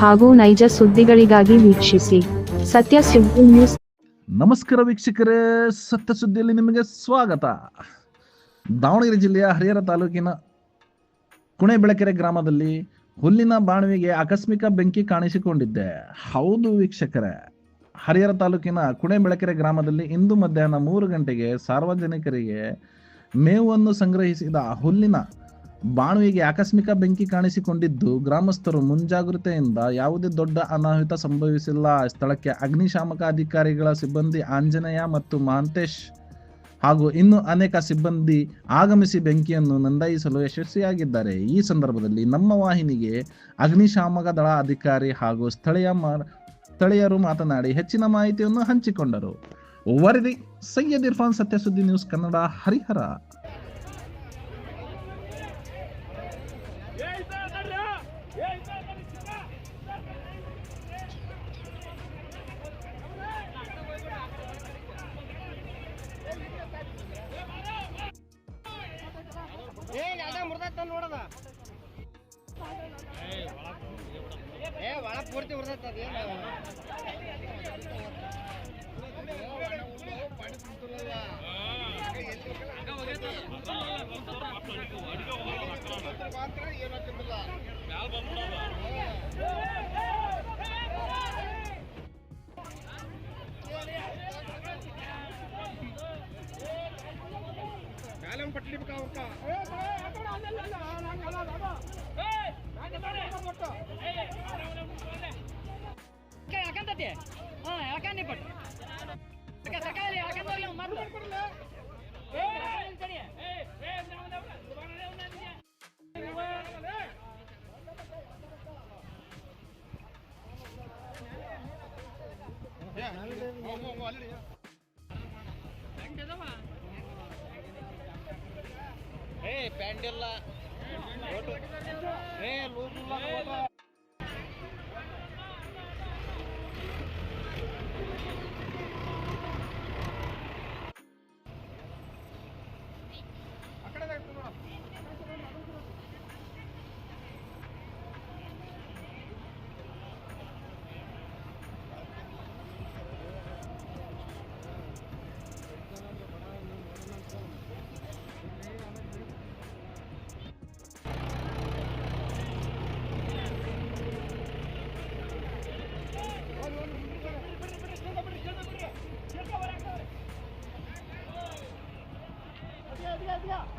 ಹಾಗೂ ನೈಜ ಸುದ್ದಿಗಳಿಗಾಗಿ ವೀಕ್ಷಿಸಿ ಸತ್ಯ ಸುದ್ದಿ ನ್ಯೂಸ್. ನಮಸ್ಕಾರ ವೀಕ್ಷಕರೇ, ಸತ್ಯ ಸುದ್ದಿಯಲ್ಲಿ ನಿಮಗೆ ಸ್ವಾಗತ. ದಾವಣಗೆರೆ ಜಿಲ್ಲೆಯ ಹರಿಹರ ತಾಲೂಕಿನ ಕುಣೆ ಬೆಳಕೆರೆ ಗ್ರಾಮದಲ್ಲಿ ಹುಲ್ಲಿನ ಬಾಣವಿಗೆ ಆಕಸ್ಮಿಕ ಬೆಂಕಿ ಕಾಣಿಸಿಕೊಂಡಿದ್ದೆ ಹೌದು ವೀಕ್ಷಕರೇ, ಹರಿಹರ ತಾಲೂಕಿನ ಕುಣೆ ಬೆಳಕೆರೆ ಗ್ರಾಮದಲ್ಲಿ ಇಂದು ಮಧ್ಯಾಹ್ನ ಮೂರು ಗಂಟೆಗೆ ಸಾರ್ವಜನಿಕರಿಗೆ ಮೇವನ್ನು ಸಂಗ್ರಹಿಸಿದ ಹುಲ್ಲಿನ ಬಾಣುವಿಗೆ ಆಕಸ್ಮಿಕ ಬೆಂಕಿ ಕಾಣಿಸಿಕೊಂಡಿದ್ದು ಗ್ರಾಮಸ್ಥರು ಮುಂಜಾಗ್ರತೆಯಿಂದ ಯಾವುದೇ ದೊಡ್ಡ ಅನಾಹುತ ಸಂಭವಿಸಿಲ್ಲ. ಸ್ಥಳಕ್ಕೆ ಅಗ್ನಿಶಾಮಕ ಅಧಿಕಾರಿಗಳ ಸಿಬ್ಬಂದಿ ಆಂಜನೇಯ ಮತ್ತು ಮಹಾಂತೇಶ್ ಹಾಗೂ ಇನ್ನು ಅನೇಕ ಸಿಬ್ಬಂದಿ ಆಗಮಿಸಿ ಬೆಂಕಿಯನ್ನು ನೋಂದಾಯಿಸಲು ಯಶಸ್ವಿಯಾಗಿದ್ದಾರೆ. ಈ ಸಂದರ್ಭದಲ್ಲಿ ನಮ್ಮ ವಾಹಿನಿಗೆ ಅಗ್ನಿಶಾಮಕ ದಳ ಅಧಿಕಾರಿ ಹಾಗೂ ಸ್ಥಳೀಯ ಸ್ಥಳೀಯರು ಮಾತನಾಡಿ ಹೆಚ್ಚಿನ ಮಾಹಿತಿಯನ್ನು ಹಂಚಿಕೊಂಡರು. ವರದಿ, ಸೈಯದ್ ಇರ್ಫಾನ್ ಸತ್ಯಸುದ್ದಿ ನ್ಯೂಸ್ ಕನ್ನಡ, ಹರಿಹರ. ಅದ ಮುರ್ದತ್ತ ನೋಡದ ಏ ಒಳ ಪೂರ್ತಿ ಮುರ್ದತ್ತ ಅದೇನು ಮ್ಯಾಲಂ ಪಟ್ಲಿ ಬೇಕಾ ಅವ್ಕ ಯಾಕಂತತಿ ಹಾ ಯಾಕಂದಿ ಪಟ್ ಸರ್ಕಾರಿ ಯಾಕಂದ್ರೆ ಮಾತು ಏ ಪ್ಯಾಂಡಿಲ್ಲ ಏ ಲೂಸ್ ಇಲ್ಲ ದಾವಣಗೆರೆ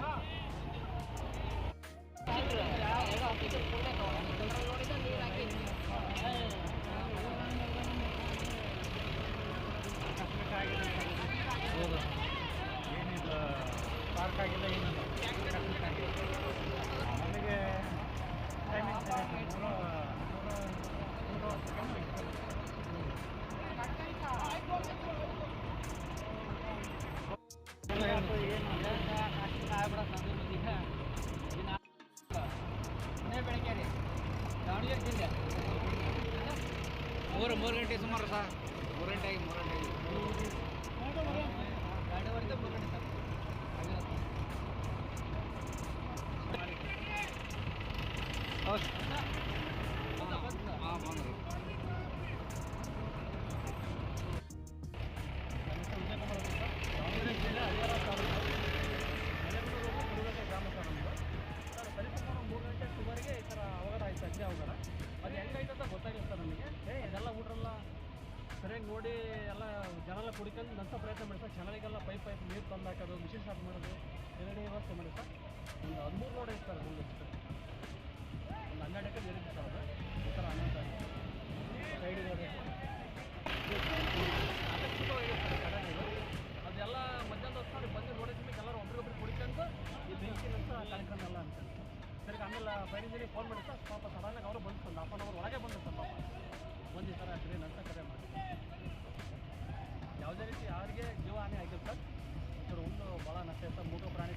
ಮೂರು ಮೂರು ಗಂಟೆ ಸುಮಾರು ಸರ್. ಮೂರು ಗಂಟೆ ಆಗಿ ಮೂರು ಗಂಟೆ ಎರಡೂವರೆಯಿಂದ ಮೂರು ಗಂಟೆ ಸರ್. ಹಾಂ ಸರಿಯಾಗಿ ನೋಡಿ ಎಲ್ಲ ಜನೆಲ್ಲ ಕುಡಿಕೊಂಡು ನಂತರ ಪ್ರಯತ್ನ ಮಾಡಿ ಸರ್. ಚೆನ್ನಾಗಿಗೆಲ್ಲ ಪೈಪ್ ಪೈಪ್ ನೀರು ತಂದು ಹಾಕೋದು ಮಿಷಿನ್ ಸ್ಟಾರ್ಟ್ ಮಾಡೋದು ಎರಡನೇ ವ್ಯವಸ್ಥೆ ಮಾಡಿ ಸರ್. ಒಂದು ಹದಿಮೂರು ನೋಡಿ ಸರ್, ಒಂದು ಒಂದು ಹನ್ನೆರಡು ಎಕರೆ ಇರುತ್ತೆ ಸರ್ ಅದು. ಈ ಥರ ಹನ್ನೊಂದು ಸೈಡ್ ರೋಡ್ ಅದೆಲ್ಲ ಮಧ್ಯಾಹ್ನ ಹೊತ್ತು ಬಂದು ನೋಡಿದ್ಮೇಲೆ ಎಲ್ಲರೂ ಒಬ್ರಿಗೊಬ್ರು ಕುಡಿಕೊಂಡು ಈ ಬೆಂಕಿ ನಂತರ ಕಾರ್ಯಕ್ರಮ ಎಲ್ಲ ಅಂತ ಸರಿ, ಆಮೇಲೆ ಬೈರಿಂಜಿಗೆ ಫೋನ್ ಮಾಡಿ ಸರ್. ಪಾಪ ಸಡನ್ನಾಗಿ ಅವರು ಬಂದು ಸರ್ ಹಾಫ್ ಒಳಗೆ ಬಂದು ಪಾಪ. ಒಂದು ಈ ಥರ ನಂತರ ಕರೆ ಮಾಡಿ सब मोटो पुराने